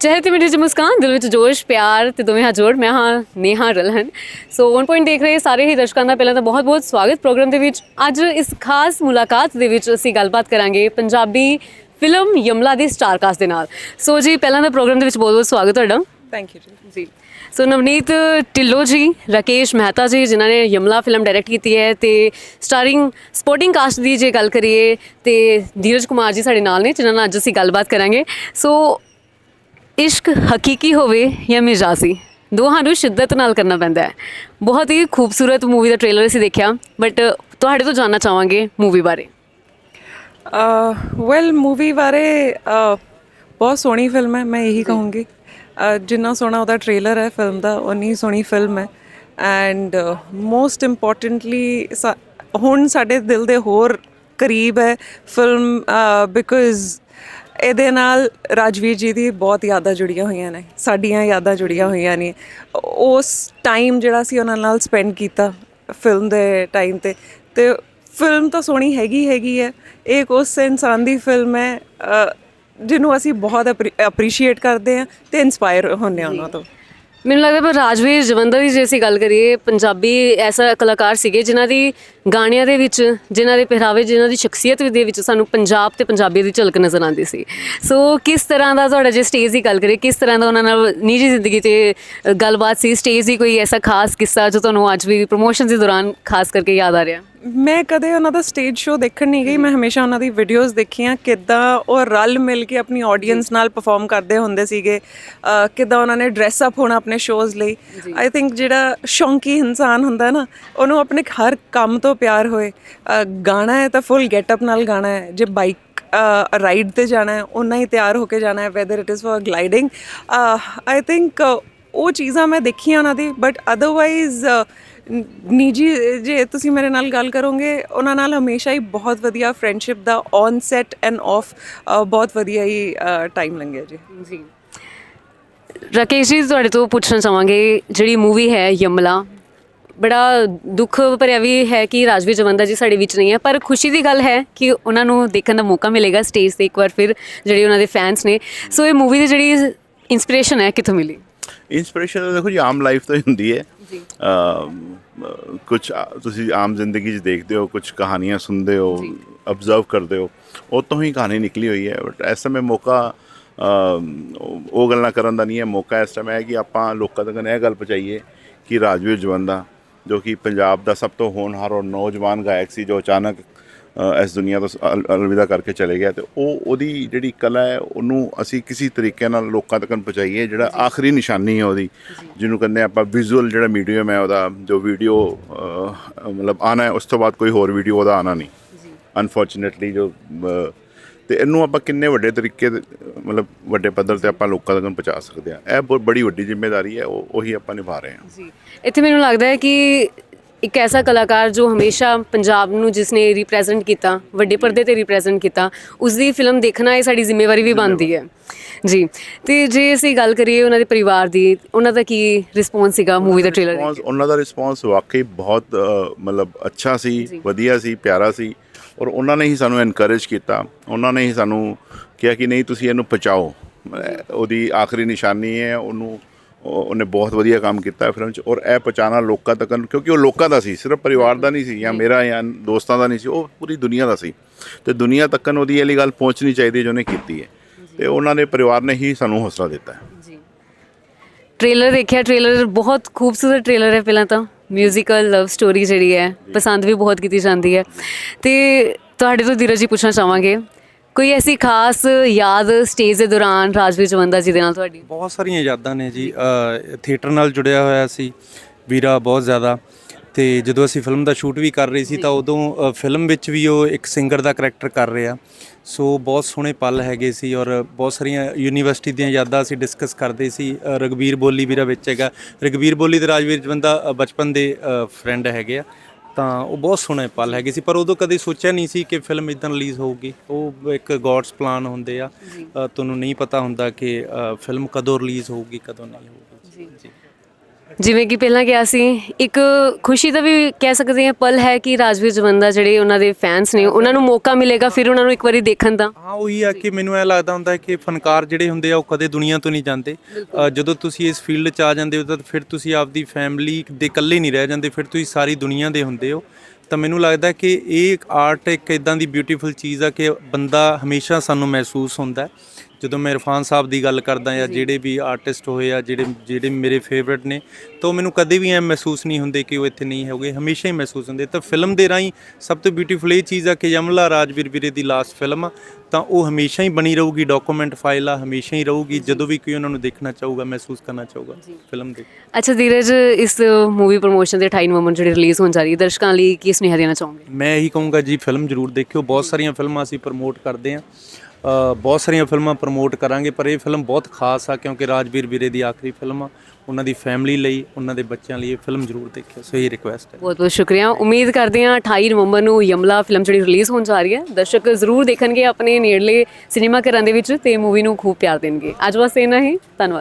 ਚਿਹਰੇ ਤੇ ਮੇਰੇ 'ਚ ਮੁਸਕਾਨ ਦਿਲ ਵਿੱਚ ਜੋਸ਼ ਪਿਆਰ ਤੇ ਦੋਵੇਂ ਹੱਥ ਜੋੜ ਮੈਂ ਹਾਂ Neha Ralhan so one point ਦੇਖ ਰਹੇ ਸਾਰੇ ਹੀ ਦਰਸ਼ਕਾਂ ਦਾ ਪਹਿਲਾਂ ਤਾਂ ਬਹੁਤ-ਬਹੁਤ ਸਵਾਗਤ ਪ੍ਰੋਗਰਾਮ ਦੇ ਵਿੱਚ ਅੱਜ ਇਸ ਖਾਸ ਮੁਲਾਕਾਤ ਦੇ ਵਿੱਚ ਅਸੀਂ ਗੱਲਬਾਤ ਕਰਾਂਗੇ ਪੰਜਾਬੀ ਫਿਲਮ ਯਮਲਾ ਦੀ ਸਟਾਰ ਕਾਸਟ ਦੇ ਨਾਲ ਸੋ ਜੀ ਪਹਿਲਾਂ ਤਾਂ ਪ੍ਰੋਗਰਾਮ ਦੇ ਵਿੱਚ ਬਹੁਤ-ਬਹੁਤ ਸਵਾਗਤ ਤੁਹਾਡਾ ਥੈਂਕ ਯੂ ਜੀ ਜੀ ਸੋ ਨਵਨੀਤ ਢਿੱਲੋਂ ਜੀ ਰਾਕੇਸ਼ ਮਹਿਤਾ ਜੀ ਜਿਨ੍ਹਾਂ ਨੇ ਯਮਲਾ ਫਿਲਮ ਡਾਇਰੈਕਟ ਕੀਤੀ ਹੈ ਤੇ ਸਟਾਰਿੰਗ ਸਪੋਰਟਿੰਗ ਕਾਸਟ ਦੀ ਜੇ ਗੱਲ ਕਰੀਏ ਤੇ ਧੀਰਜ ਕੁਮਾਰ ਜੀ ਸਾਡੇ ਨਾਲ ਨੇ ਜਿਨ੍ਹਾਂ ਨਾਲ ਅੱਜ ਅਸੀਂ ਗੱਲਬਾਤ ਕਰਾਂਗੇ ਸੋ ਇਸ਼ਕ ਹਕੀਕੀ ਹੋਵੇ ਜਾਂ ਮਿਜਾਜ਼ੀ, ਦੋਹਾਂ ਨੂੰ ਸ਼ਿੱਦਤ ਨਾਲ ਕਰਨਾ ਪੈਂਦਾ ਹੈ। ਬਹੁਤ ਹੀ ਖੂਬਸੂਰਤ ਮੂਵੀ ਦਾ ਟ੍ਰੇਲਰ ਅਸੀਂ ਦੇਖਿਆ ਬਟ ਤੁਹਾਡੇ ਤੋਂ ਜਾਨਣਾ ਚਾਹਾਂਗੇ ਮੂਵੀ ਬਾਰੇ। ਵੈਲ ਮੂਵੀ ਬਾਰੇ ਬਹੁਤ ਸੋਹਣੀ ਫਿਲਮ ਹੈ, ਮੈਂ ਇਹੀ ਕਹੂੰਗੀ। ਜਿੰਨਾ ਸੋਹਣਾ ਉਹਦਾ ਟ੍ਰੇਲਰ ਹੈ ਫਿਲਮ ਦਾ ਉਨੀ ਸੋਹਣੀ ਫਿਲਮ ਹੈ। ਐਂਡ ਮੋਸਟ ਇੰਪੋਰਟੈਂਟਲੀ ਹੁਣ ਸਾਡੇ ਦਿਲ ਦੇ ਹੋਰ ਕਰੀਬ ਹੈ ਫਿਲਮ ਬਿਕਾਜ਼ ਇਹਦੇ ਨਾਲ ਰਾਜਵੀਰ ਜੀ ਦੀ ਬਹੁਤ ਯਾਦਾਂ ਜੁੜੀਆਂ ਹੋਈਆਂ ਨੇ, ਸਾਡੀਆਂ ਯਾਦਾਂ ਜੁੜੀਆਂ ਹੋਈਆਂ ਨੇ। ਉਸ ਟਾਈਮ ਜਿਹੜਾ ਸੀ ਉਹਨਾਂ ਨਾਲ ਸਪੈਂਡ ਕੀਤਾ ਫਿਲਮ ਦੇ ਟਾਈਮ ਤੇ ਤੇ ਫਿਲਮ ਤਾਂ ਸੋਹਣੀ ਹੈਗੀ ਹੈਗੀ ਹੈ। ਇਹ ਇੱਕ ਉਸ ਇਨਸਾਨ ਦੀ ਫਿਲਮ ਹੈ ਜਿਹਨੂੰ ਅਸੀਂ ਬਹੁਤ ਅਪਰੀਸ਼ੀਏਟ ਕਰਦੇ ਹਾਂ ਤੇ ਇਨਸਪਾਇਰ ਹੁੰਦੇ ਹਾਂ ਉਹਨਾਂ ਤੋਂ। ਮੈਨੂੰ ਲੱਗਦਾ ਪਰ ਰਾਜਵੀਰ ਜਵੰਦਰ ਦੀ ਜੇ ਅਸੀਂ ਗੱਲ ਕਰੀਏ, ਪੰਜਾਬੀ ਐਸਾ ਕਲਾਕਾਰ ਸੀਗੇ ਜਿਨ੍ਹਾਂ ਦੀ ਗਾਣਿਆਂ ਦੇ ਵਿੱਚ, ਜਿਨ੍ਹਾਂ ਦੇ ਪਹਿਰਾਵੇ, ਜਿਨ੍ਹਾਂ ਦੀ ਸ਼ਖਸੀਅਤ ਦੇ ਵਿੱਚ ਸਾਨੂੰ ਪੰਜਾਬ ਤੇ ਪੰਜਾਬੀ ਦੀ ਝਲਕ ਨਜ਼ਰ ਆਉਂਦੀ ਸੀ। ਸੋ ਕਿਸ ਤਰ੍ਹਾਂ ਦਾ ਤੁਹਾਡਾ ਜੇ ਸਟੇਜ ਦੀ ਗੱਲ ਕਰੀਏ, ਕਿਸ ਤਰ੍ਹਾਂ ਦਾ ਉਹਨਾਂ ਨਾਲ ਨਿੱਜੀ ਜ਼ਿੰਦਗੀ ਤੇ ਗੱਲਬਾਤ ਸੀ? ਸਟੇਜ ਦੀ ਕੋਈ ਐਸਾ ਖਾਸ ਕਿੱਸਾ ਜੋ ਤੁਹਾਨੂੰ ਅੱਜ ਵੀ ਪ੍ਰੋਮੋਸ਼ਨ ਦੇ ਦੌਰਾਨ ਖਾਸ ਕਰਕੇ ਯਾਦ ਆ ਰਿਹਾ? ਮੈਂ ਕਦੇ ਉਹਨਾਂ ਦਾ ਸਟੇਜ ਸ਼ੋਅ ਦੇਖਣ ਨਹੀਂ ਗਈ ਮੈਂ ਹਮੇਸ਼ਾ ਉਹਨਾਂ ਦੀ ਵੀਡੀਓਜ਼ ਦੇਖੀਆਂ ਕਿੱਦਾਂ ਉਹ ਰਲ ਮਿਲ ਕੇ ਆਪਣੀ ਆਡੀਅנס ਨਾਲ ਪਰਫਾਰਮ ਕਰਦੇ ਹੁੰਦੇ ਸੀਗੇ ਕਿੱਦਾਂ ਉਹਨਾਂ ਨੇ ਡਰੈਸ ਅਪ ਹੋਣਾ ਆਪਣੇ ਸ਼ੋਜ਼ ਲਈ। ਆਈ ਥਿੰਕ ਜਿਹੜਾ ਸ਼ੌਂਕੀ ਇਨਸਾਨ ਹੁੰਦਾ ਨਾ ਉਹਨੂੰ ਆਪਣੇ ਹਰ ਕੰਮ ਤੋਂ ਪਿਆਰ ਹੋਏ। ਗਾਣਾ ਹੈ ਤਾਂ ਫੁੱਲ ਗੈਟਅਪ ਨਾਲ ਗਾਣਾ ਹੈ। ਜੇ ਬਾਈਕ ਰਾਈਡ ਤੇ ਜਾਣਾ ਹੈ ਉਹਨਾਂ ਹੀ ਤਿਆਰ ਹੋ ਕੇ ਜਾਣਾ ਹੈ whether it is for gliding I think ਉਹ ਚੀਜ਼ਾਂ ਮੈਂ ਦੇਖੀਆਂ ਉਹਨਾਂ ਦੀ ਬਟ ਅਦਰਵਾਈਜ਼ ਨਿੱਜੀ, ਜੇ ਤੁਸੀਂ ਮੇਰੇ ਨਾਲ ਗੱਲ ਕਰੋਗੇ, ਉਹਨਾਂ ਨਾਲ ਹਮੇਸ਼ਾ ਹੀ ਬਹੁਤ ਵਧੀਆ ਫਰੈਂਡਸ਼ਿਪ ਦਾ ਔਨ ਸੈਟ ਐਂਡ ਆਫ ਬਹੁਤ ਵਧੀਆ ਹੀ ਟਾਈਮ ਲੰਘਿਆ ਜੀ। ਜੀ। ਰਾਕੇਸ਼ ਜੀ, ਤੁਹਾਡੇ ਤੋਂ ਪੁੱਛਣਾ ਚਾਹਾਂਗੇ, ਜਿਹੜੀ ਮੂਵੀ ਹੈ ਯਮਲਾ, ਬੜਾ ਦੁੱਖ ਭਰਿਆ ਵੀ ਹੈ ਕਿ ਰਾਜਵੀਰ ਜਵੰਦਾ ਜੀ ਸਾਡੇ ਵਿੱਚ ਨਹੀਂ ਹੈ, ਪਰ ਖੁਸ਼ੀ ਦੀ ਗੱਲ ਹੈ ਕਿ ਉਹਨਾਂ ਨੂੰ ਦੇਖਣ ਦਾ ਮੌਕਾ ਮਿਲੇਗਾ ਸਟੇਜ ਤੇ ਇੱਕ ਵਾਰ ਫਿਰ, ਜਿਹੜੇ ਉਹਨਾਂ ਦੇ ਫੈਨਸ ਨੇ। ਸੋ ਇਹ ਮੂਵੀ ਦੀ ਜਿਹੜੀ ਇਨਸਪੀਰੇਸ਼ਨ ਹੈ, ਕਿੱਥੋਂ ਮਿਲੀ? ਇਨਸਪੀਰੇਸ਼ਨ ਤਾਂ ਦੇਖੋ ਜੀ ਆਮ ਲਾਈਫ ਤੋਂ ਹੀ ਹੁੰਦੀ ਹੈ। ਜੀ। ਕੁਝ ਤੁਸੀਂ ਆਮ ਜ਼ਿੰਦਗੀ 'ਚ ਦੇਖਦੇ ਹੋ ਕੁਝ ਕਹਾਣੀਆਂ ਸੁਣਦੇ ਹੋ ਅਬਜ਼ਰਵ ਕਰਦੇ ਹੋ ਉਹ ਤੋਂ ਹੀ ਕਹਾਣੀ ਨਿਕਲੀ ਹੋਈ ਹੈ। ਬਟ ਇਸ ਸਮੇਂ ਮੌਕਾ ਉਹ- ਗੱਲਾਂ ਕਰਨ ਦਾ ਨਹੀਂ ਹੈ। ਮੌਕਾ ਇਸ ਸਮੇਂ ਹੈ ਕਿ ਆਪਾਂ ਲੋਕਾਂ ਤੱਕ ਇਹ ਗੱਲ ਪਹੁੰਚਾਈਏ ਕਿ ਰਾਜਵੀਰ ਜਵੰਦਾ ਜੋ ਕਿ ਪੰਜਾਬ ਦਾ ਸਭ ਤੋਂ ਹੋਣਹਾਰ ਔਰ ਨੌਜਵਾਨ ਗਾਇਕ ਸੀ ਜੋ ਅਚਾਨਕ ਇਸ ਦੁਨੀਆ ਤੋਂ ਅਲ- ਅਲਵਿਦਾ ਕਰਕੇ ਚਲੇ ਗਿਆ ਤੇ ਉਹ ਉਹਦੀ ਜਿਹੜੀ ਕਲਾ ਹੈ ਉਹਨੂੰ ਅਸੀਂ ਕਿਸੇ ਤਰੀਕੇ ਨਾਲ ਲੋਕਾਂ ਤੱਕ ਪਹੁੰਚਾਈਏ ਜਿਹੜਾ ਆਖਰੀ ਨਿਸ਼ਾਨੀ ਹੈ ਉਹਦੀ ਜਿਹਨੂੰ ਕਹਿੰਦੇ ਆਪਾਂ ਵਿਜ਼ੂਅਲ ਜਿਹੜਾ ਮੀਡੀਅਮ ਹੈ ਉਹਦਾ ਜੋ ਵੀਡੀਓ ਮਤਲਬ ਆਣਾ ਹੈ ਉਸ ਤੋਂ ਬਾਅਦ ਕੋਈ ਹੋਰ ਵੀਡੀਓ ਉਹਦਾ ਆਣਾ ਨਹੀਂ। ਅਨਫੋਰਚੂਨੇਟਲੀ ਜੋ ਤੇ ਇਹਨੂੰ ਆਪਾਂ ਕਿੰਨੇ ਵੱਡੇ ਤਰੀਕੇ ਮਤਲਬ ਵੱਡੇ ਪੱਧਰ ਤੇ ਆਪਾਂ ਲੋਕਾਂ ਤੱਕ ਪਹੁੰਚਾ ਸਕਦੇ ਆ ਇਹ ਬਹੁਤ ਬੜੀ ਵੱਡੀ ਜ਼ਿੰਮੇਵਾਰੀ ਹੈ ਉਹ ਉਹੀ ਆਪਾਂ ਨਿਭਾ ਰਹੇ ਹਾਂ। ਜੀ। ਇੱਥੇ ਮੈਨੂੰ ਲੱਗਦਾ ਹੈ ਕਿ ਇੱਕ ਐਸਾ ਕਲਾਕਾਰ ਜੋ ਹਮੇਸ਼ਾ ਪੰਜਾਬ ਨੂੰ ਜਿਸਨੇ ਰਿਪਰੈਜ਼ੈਂਟ ਕੀਤਾ ਵੱਡੇ ਪਰਦੇ ਤੇ ਰਿਪਰੈਜ਼ੈਂਟ ਕੀਤਾ ਉਸ ਦੀ ਫਿਲਮ ਦੇਖਣਾ ਇਹ ਸਾਡੀ ਜ਼ਿੰਮੇਵਾਰੀ ਵੀ ਬਣਦੀ ਹੈ। ਜੀ ਤੇ ਜੇ ਅਸੀਂ ਗੱਲ ਕਰੀਏ ਉਹਨਾਂ ਦੇ ਪਰਿਵਾਰ ਦੀ ਉਹਨਾਂ ਦਾ ਕੀ ਰਿਸਪੌਂਸ ਸੀਗਾ ਮੂਵੀ ਦਾ ਟ੍ਰੇਲਰ ਰਿਸਪੌਂਸ ਉਹਨਾਂ ਦਾ ਰਿਸਪੌਂਸ ਵਾਕਈ ਬਹੁਤ ਅ, ਮਤਲਬ ਅੱਛਾ ਸੀ ਵਧੀਆ ਸੀ ਪਿਆਰਾ ਸੀ ਔਰ ਉਹਨਾਂ ਨੇ ਹੀ ਸਾਨੂੰ ਐਨਕਰੇਜ ਕੀਤਾ। ਉਹਨਾਂ ਨੇ ਹੀ ਸਾਨੂੰ ਕਿਹਾ ਕਿ ਨਹੀਂ ਤੁਸੀਂ ਇਹਨੂੰ ਪਹੁੰਚਾਓ। ਅ, ਉਹਦੀ ਆਖਰੀ ਨਿਸ਼ਾਨੀ ਹੈ ਉਹਨੂੰ ਉਹ- ਉਹਨੇ ਬਹੁਤ ਵਧੀਆ ਕੰਮ ਕੀਤਾ ਫਿਲਮ 'ਚ ਔਰ ਇਹ ਪਹੁੰਚਾਉਣਾ ਲੋਕਾਂ ਤੱਕ ਕਿਉਂਕਿ ਉਹ ਲੋਕਾਂ ਦਾ ਸੀ ਸਿਰਫ ਪਰਿਵਾਰ ਦਾ ਨਹੀਂ ਸੀ ਜਾਂ ਮੇਰਾ ਜਾਂ ਦੋਸਤਾਂ ਦਾ ਨਹੀਂ ਸੀ ਉਹ ਪੂਰੀ ਦੁਨੀਆ ਦਾ ਸੀ। ਤੇ ਦੁਨੀਆ ਤੱਕ ਉਹਦੀ ਇਹ ਵਾਲੀ ਗੱਲ ਪਹੁੰਚਣੀ ਚਾਹੀਦੀ ਜੋ ਉਹਨੇ ਕੀਤੀ ਹੈ। ਤੇ ਉਹਨਾਂ ਦੇ ਪਰਿਵਾਰ ਨੇ ਹੀ ਸਾਨੂੰ ਹੌਸਲਾ ਦਿੱਤਾ ਹੈ। ਜੀ। ਟ੍ਰੇਲਰ ਦੇਖਿਆ ਟ੍ਰੇਲਰ ਬਹੁਤ ਖੂਬਸੂਰਤ ਟ੍ਰੇਲਰ ਹੈ ਪਹਿਲਾਂ ਤਾਂ। ਮਿਊਜ਼ੀਕਲ ਲਵ ਸਟੋਰੀ ਜਿਹੜੀ ਹੈ ਪਸੰਦ ਵੀ ਬਹੁਤ ਕੀਤੀ ਜਾਂਦੀ ਹੈ। ਤੇ ਤੁਹਾਡੇ ਤੋਂ ਧੀਰਜ ਜੀ ਪੁੱਛਣਾ ਚਾਹਾਂਗੇ ਕੋਈ ਐਸੀ ਖਾਸ ਯਾਦ ਸਟੇਜ ਦੇ ਦੌਰਾਨ ਰਾਜਵੀਰ ਜਵੰਦਾ ਜੀ ਦੇ ਨਾਲ ਤੁਹਾਡੀ? ਬਹੁਤ ਸਾਰੀਆਂ ਯਾਦਾਂ ਨੇ ਜੀ। ਥੀਏਟਰ ਨਾਲ ਜੁੜਿਆ ਹੋਇਆ ਸੀ ਵੀਰਾ ਬਹੁਤ ਜ਼ਿਆਦਾ। ਤੇ ਜਦੋਂ ਅਸੀਂ ਫਿਲਮ ਦਾ ਸ਼ੂਟ ਵੀ ਕਰ ਰਹੇ ਸੀ ਤਾਂ ਉਦੋਂ ਫਿਲਮ ਵਿੱਚ ਵੀ ਉਹ ਇੱਕ ਸਿੰਗਰ ਦਾ ਕਰੈਕਟਰ ਕਰ ਰਿਹਾ। ਸੋ ਬਹੁਤ ਸੋਹਣੇ ਪਲ ਹੈਗੇ ਸੀ ਔਰ ਬਹੁਤ ਸਾਰੀਆਂ ਯੂਨੀਵਰਸਿਟੀ ਦੀਆਂ ਯਾਦਾਂ ਅਸੀਂ ਡਿਸਕਸ ਕਰਦੇ ਸੀ। ਰਘਬੀਰ ਬੋਲੀ ਵੀਰਾ ਵਿੱਚ ਹੈਗਾ। ਰਘਬੀਰ ਬੋਲੀ ਤੇ ਰਾਜਵੀਰ ਜਵੰਦਾ ਬਚਪਨ ਦੇ ਫਰੈਂਡ ਹੈਗੇ ਆ। ਤਾਂ ਉਹ ਬਹੁਤ ਸੋਹਣੇ ਪਲ ਹੈਗੇ ਸੀ ਪਰ ਉਦੋਂ ਕਦੇ ਸੋਚਿਆ ਨਹੀਂ ਸੀ ਕਿ ਫਿਲਮ ਇਦਾਂ ਰਿਲੀਜ਼ ਹੋਊਗੀ। ਉਹ ਇੱਕ ਗੋਡਸ ਪਲਾਨ ਹੁੰਦੇ ਆ। ਤੁਹਾਨੂੰ ਨਹੀਂ ਪਤਾ ਹੁੰਦਾ ਕਿ ਫਿਲਮ ਕਦੋਂ ਰਿਲੀਜ਼ ਹੋਊਗੀ ਕਦੋਂ ਨਹੀਂ ਹੋਊਗੀ। ਜਿਵੇਂ ਕਿ ਪਹਿਲਾਂ ਕਿਹਾ ਸੀ ਇੱਕ ਖੁਸ਼ੀ ਦਾ ਵੀ ਕਹਿ ਸਕਦੇ ਹਾਂ ਪਲ ਹੈ ਕਿ ਰਾਜਵੀਰ ਜਵੰਦਾ ਜਿਹੜੇ ਉਹਨਾਂ ਦੇ ਫੈਨਸ ਨੇ ਉਹਨਾਂ ਨੂੰ ਮੌਕਾ ਮਿਲੇਗਾ ਫਿਰ ਉਹਨਾਂ ਨੂੰ ਇੱਕ ਵਾਰੀ ਦੇਖਣ ਦਾ। ਹਾਂ ਉਹੀ ਆ ਕਿ ਮੈਨੂੰ ਇਹ ਲੱਗਦਾ ਹੁੰਦਾ ਕਿ ਫਨਕਾਰ ਜਿਹੜੇ ਹੁੰਦੇ ਆ ਉਹ ਕਦੇ ਦੁਨੀਆ ਤੋਂ ਨਹੀਂ ਜਾਂਦੇ। ਅ, ਜਦੋਂ ਤੁਸੀਂ ਇਸ ਫੀਲਡ 'ਚ ਆ ਜਾਂਦੇ ਹੋ ਤਾਂ ਫਿਰ ਤੁਸੀਂ ਆਪਦੀ ਫੈਮਿਲੀ ਦੇ ਇਕੱਲੇ ਨਹੀਂ ਰਹਿ ਜਾਂਦੇ ਫਿਰ ਤੁਸੀਂ ਸਾਰੀ ਦੁਨੀਆ ਦੇ ਹੁੰਦੇ ਹੋ। ਤਾਂ ਮੈਨੂੰ ਲੱਗਦਾ ਕਿ ਇਹ ਇੱਕ ਆਰਟ ਇੱਕ ਇਦਾਂ ਦੀ ਬਿਊਟੀਫੁਲ ਚੀਜ਼ ਆ ਕਿ ਬੰਦਾ ਹਮੇਸ਼ਾ ਸਾਨੂੰ ਮਹਿਸੂਸ ਹੁੰਦਾ ਹੈ। ਜਦੋਂ ਮੈਂ ਇਰਫਾਨ ਸਾਹਿਬ ਦੀ ਗੱਲ ਕਰਦਾ ਜਾਂ ਜਿਹੜੇ ਵੀ ਆਰਟਿਸਟ ਹੋਏ ਆ ਜਿਹੜੇ ਜਿਹੜੇ ਮੇਰੇ ਫੇਵਰਿਟ ਨੇ ਤਾਂ ਮੈਨੂੰ ਕਦੇ ਵੀ ਐ ਮਹਿਸੂਸ ਨਹੀਂ ਹੁੰਦੇ ਕਿ ਉਹ ਇੱਥੇ ਨਹੀਂ ਹੋਗੇ ਹਮੇਸ਼ਾ ਹੀ ਮਹਿਸੂਸ ਹੁੰਦੇ। ਤਾਂ ਫਿਲਮ ਦੇ ਰਾਹੀਂ ਸਭ ਤੋਂ ਬਿਊਟੀਫੁਲ ਇਹ ਚੀਜ਼ ਆ ਕਿ ਯਮਲਾ ਰਾਜਵੀਰ ਵੀਰੇ ਦੀ ਲਾਸਟ ਫਿਲਮ ਆ ਤਾਂ ਉਹ ਹਮੇਸ਼ਾ ਹੀ ਬਣੀ ਰਹੂਗੀ ਡਾਕੂਮੈਂਟ ਫਾਈਲ ਆ ਹਮੇਸ਼ਾ ਹੀ ਰਹੂਗੀ ਜਦੋਂ ਵੀ ਕੋਈ ਉਹਨਾਂ ਨੂੰ ਦੇਖਣਾ ਚਾਹੂਗਾ ਮਹਿਸੂਸ ਕਰਨਾ ਚਾਹੂਗਾ ਫਿਲਮ ਦੇ। ਅੱਛਾ ਧੀਰਜ ਇਸ ਮੂਵੀ ਪ੍ਰੋਮੋਸ਼ਨ ਦੇ 28 ਨਵੰਬਰ ਜਿਹੜੀ ਰਿਲੀਜ਼ ਹੋਣ ਜਾ ਰਹੀ ਹੈ ਦਰਸ਼ਕਾਂ ਲਈ ਕੀ ਸੁਨੇਹਾ ਦੇਣਾ ਚਾਹੋਗੇ? ਮੈਂ ਇਹੀ ਕਹੂੰਗਾ ਜੀ ਫਿਲਮ ਜ਼ਰੂਰ ਦੇਖਿਓ। ਬਹੁਤ ਸਾਰੀਆਂ ਫਿਲਮਾਂ ਅਸੀਂ ਪ੍ਰਮੋਟ ਕਰਦੇ ਅ, ਬਹੁਤ ਸਾਰੀਆਂ ਫਿਲਮਾਂ ਪ੍ਰਮੋਟ ਕਰਾਂਗੇ, ਪਰ ਇਹ ਫਿਲਮ ਬਹੁਤ ਖਾਸ ਆ, ਕਿਉਂਕਿ ਰਾਜਵੀਰ ਵੀਰੇ ਦੀ ਆਖਰੀ ਫਿਲਮ ਆ। ਉਹਨਾਂ ਦੀ ਫੈਮਿਲੀ ਲਈ, ਉਹਨਾਂ ਦੇ ਬੱਚਿਆਂ ਲਈ ਇਹ ਫਿਲਮ ਜ਼ਰੂਰ ਦੇਖਿਓ, ਸੋ ਇਹ ਰਿਕੁਐਸਟ ਹੈ। ਬਹੁਤ ਬਹੁਤ ਸ਼ੁਕਰੀਆ। ਉਮੀਦ ਕਰਦੇ ਹਾਂ 28 ਨਵੰਬਰ ਨੂੰ ਯਮਲਾ ਫਿਲਮ ਜਿਹੜੀ ਰਿਲੀਜ਼ ਹੋਣ ਜਾ ਰਹੀ ਹੈ, ਦਰਸ਼ਕ ਜ਼ਰੂਰ ਦੇਖਣਗੇ ਆਪਣੇ ਨੇੜਲੇ ਸਿਨੇਮਾ ਘਰਾਂ ਦੇ ਵਿੱਚ, ਤੇ ਮੂਵੀ ਨੂੰ ਖੂਬ ਪਿਆਰ ਦੇਣਗੇ। ਅੱਜ ਵਾਸਤੇ ਇੰਨਾ ਹੀ, ਧੰਨਵਾਦ।